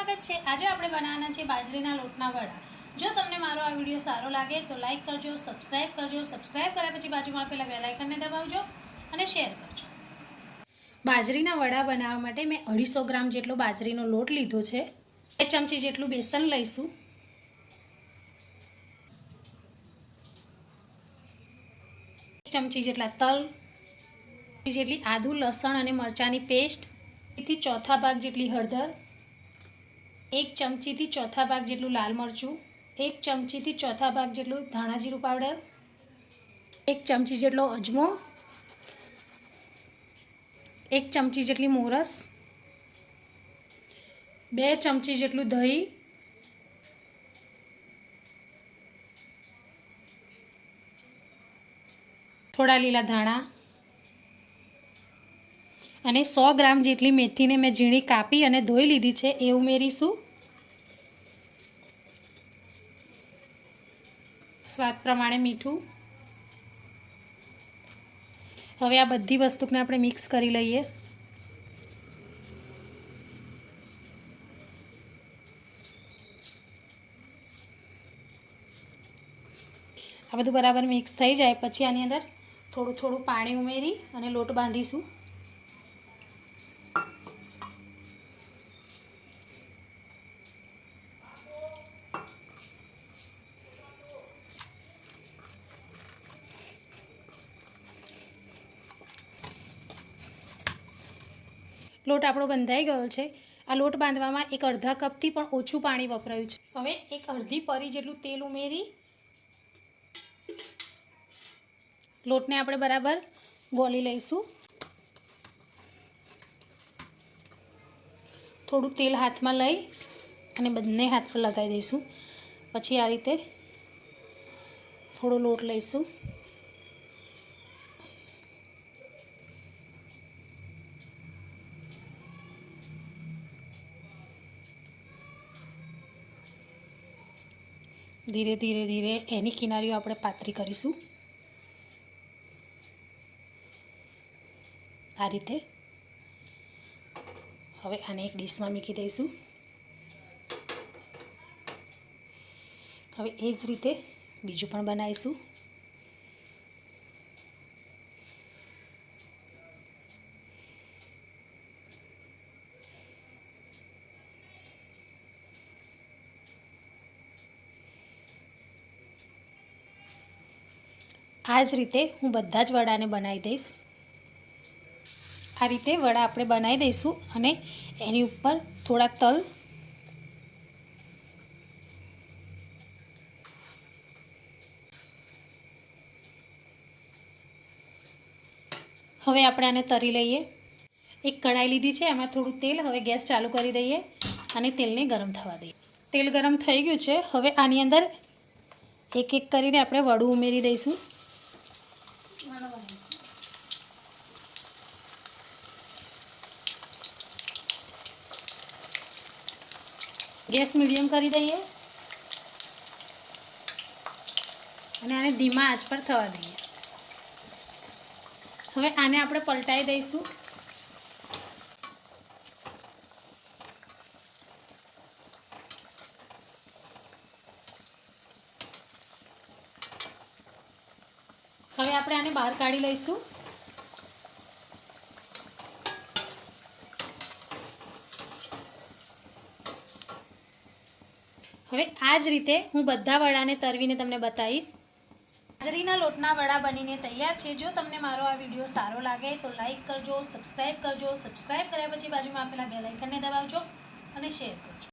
સ્વાગત છે. આજે આપણે બનાવવાના છે બાજરીના લોટના વડા. જો તમને મારો આ વીડિયો સારો લાગે તો લાઈક કરજો, સબસ્ક્રાઇબ કરજો, સબસ્ક્રાઇબ કર્યા પછી બાજુમાં પહેલાં બેલાઇકનને દબાવજો અને શેર કરજો. બાજરીના વડા બનાવવા માટે મેં અઢીસો ગ્રામ જેટલો બાજરીનો લોટ લીધો છે. બે ચમચી જેટલું બેસન લઈશું. ચમચી જેટલા તલ જેટલી આદું, લસણ અને મરચાંની પેસ્ટથી ચોથા ભાગ જેટલી હળદર એક ચમચીથી ચોથા ભાગ જેટલું લાલ મરચું, એક ચમચીથી ચોથા ભાગ જેટલું ધાણા જીરું પાવડર, એક ચમચી જેટલો અજમો, એક ચમચી જેટલી મોરસ, બે ચમચી જેટલું દહીં, થોડા લીલા ધાણા અને સો ગ્રામ જેટલી મેથીને મેં ઝીણી કાપી અને ધોઈ લીધી છે, એ ઉમેરીશું. સ્વાદ પ્રમાણે મીઠું. હવે આ બધી વસ્તુને આપણે મિક્સ કરી લઈએ. આ બધું બરાબર મિક્સ થઈ જાય. પછી આની અંદર થોડું થોડું પાણી ઉમેરી અને લોટ બાંધીશું. લોટ આપણો બંધાઈ ગયો છે. આ લોટ બાંધવામાં એક અડધા કપથી પણ ઓછું પાણી વપરાયું છે. હવે એક અડધી પરી જેટલું તેલ ઉમેરી લોટને આપણે બરાબર ગોળી લઈશું. થોડું તેલ હાથમાં લઈ અને બંને હાથ પર લગાવી દઈશું. પછી આ રીતે થોડો લોટ લઈશું. ધીરે ધીરે ધીરે એની કિનારીઓ આપણે પાતરી કરીશું. આ રીતે. હવે આને એક ડીશમાં મૂકી દઈશું. હવે એ જ રીતે બીજું પણ બનાવીશું. આ જ રીતે હું બધા જ વડાને બનાવી દઈશ. આ રીતે વડા આપણે બનાવી દઈશું અને એની ઉપર થોડા તલ. હવે આપણે આને તરી લઈએ. એક કઢાઈ લીધી છે, એમાં થોડું તેલ, હવે ગેસ ચાલુ કરી દઈએ અને તેલને ગરમ થવા દઈએ. તેલ ગરમ થઈ ગયું છે, હવે આની અંદર એક એક કરીને આપણે વડું ઉમેરી દઈશું. ગેસ મીડિયમ કરી દઈએ. અને આને ધીમા આંચ પર થવા દઈએ. હવે આને આપણે પલટાઈ દઈશું. હવે આપણે આને બહાર કાઢી લઈશું. હવે આ જ રીતે હું બધા વડાને તરવીને તમને બતાવીશ. બાજરીના લોટના વડા બનીને તૈયાર છે. જો તમને મારો આ વીડિયો સારો લાગે તો લાઇક કરજો સબસ્ક્રાઈબ કરજો. સબસ્ક્રાઈબ કર્યા પછી બાજુમાં આપેલા બે આઇકનને દબાવજો અને શેર કરજો.